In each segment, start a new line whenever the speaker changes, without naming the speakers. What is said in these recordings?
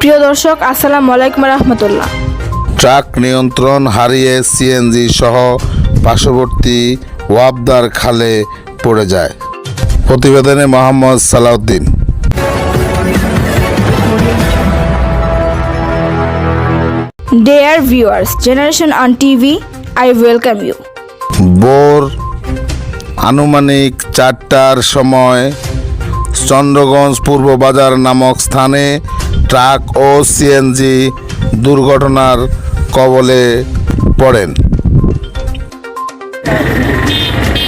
প্রিয় দর্শক আসসালামু আলাইকুম রহমতুল্লাহ।
ট্রাক নিয়ন্ত্রণ হারিয়ে সিএনজি সহ পার্শ্ববর্তী ওয়াবদার খালে পড়ে যায়। প্রতিবেদনে Mohammad Salauddin.
Dear viewers generation on TV I welcome you
বোর আনুমানিক চারটার সময় চন্দ্রগঞ্জ পূর্ব বাজার নামক স্থানে ট্রাক ও সিএনজি দুর্ঘটনার কবলে পড়েন।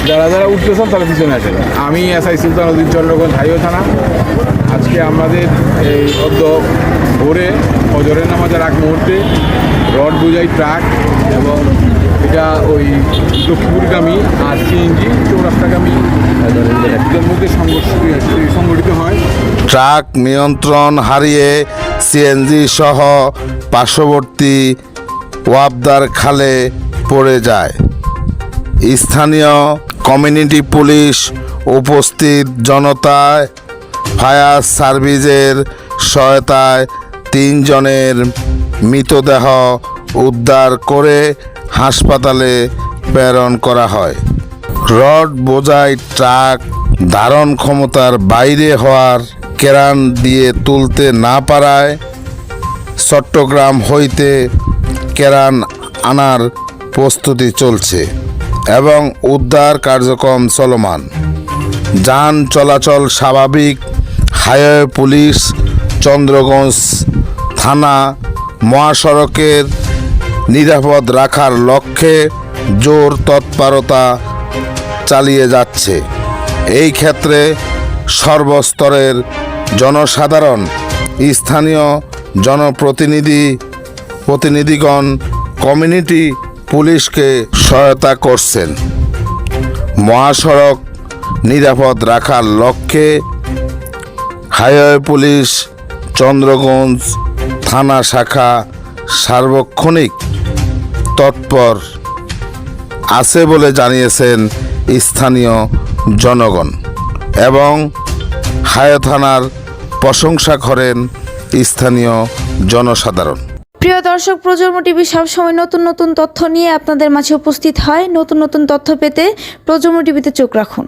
যারা যারা উঠতেছেন তারা পিছনে আসেন। আমি এসআই সুলতান উদ্দিন চন্দ্রগঞ্জ হাইও থানা। আজকে আমাদের এই অদ্য ভোরে হজরের নামাজের আগ মুহূর্তে রড বোঝাই ট্রাক এবং এটা ওই লক্ষ্মীপুরগামী আর সিএনজি চৌরাস্তাগামী এদের মধ্যে সংঘর্ষ সংঘটিত হয়।
ট্রাক নিয়ন্ত্রণ হারিয়ে সিএনজি সহ পার্শ্ববর্তী ওয়াবদার খালে পড়ে যায়। স্থানীয় কমিউনিটি পুলিশ উপস্থিত জনতায় ফায়ার সার্ভিসের সহায়তায় তিনজনের মৃতদেহ উদ্ধার করে হাসপাতালে প্রেরণ করা হয়। রড বোঝাই ট্রাক ধারণ ক্ষমতার বাইরে হওয়ার কেরান দিয়ে তুলতে না পারায় চট্টগ্রাম হইতে কেরান আনার প্রস্তুতি চলছে এবং উদ্ধার কার্যক্রম চলমান। যান চলাচল স্বাভাবিক, হাইওয়ে পুলিশ, চন্দ্রগঞ্জ থানা, মহাসড়কের নিরাপদ রাখার লক্ষ্যে জোর তৎপরতা চালিয়ে যাচ্ছে। এই ক্ষেত্রে সর্বস্তরের জনসাধারণ, স্থানীয় জনপ্রতিনিধি, প্রতিনিধিগণ, কমিউনিটি পুলিশকে সহায়তা করছেন। মহাসড়ক নিরাপদ রাখার লক্ষ্যে হাইওয়ে পুলিশ, চন্দ্রগঞ্জ থানা শাখা সার্বক্ষণিক তৎপর আছে বলে জানিয়েছেন স্থানীয় জনগণ এবং হায় থানার প্রশংসা করেন স্থানীয় জনসাধারণ।
প্রিয় দর্শক, প্রজন্ম টিভি সবসময় নতুন নতুন তথ্য নিয়ে আপনাদের মাঝে উপস্থিত হয়। নতুন নতুন তথ্য পেতে প্রজন্ম টিভিতে চোখ রাখুন।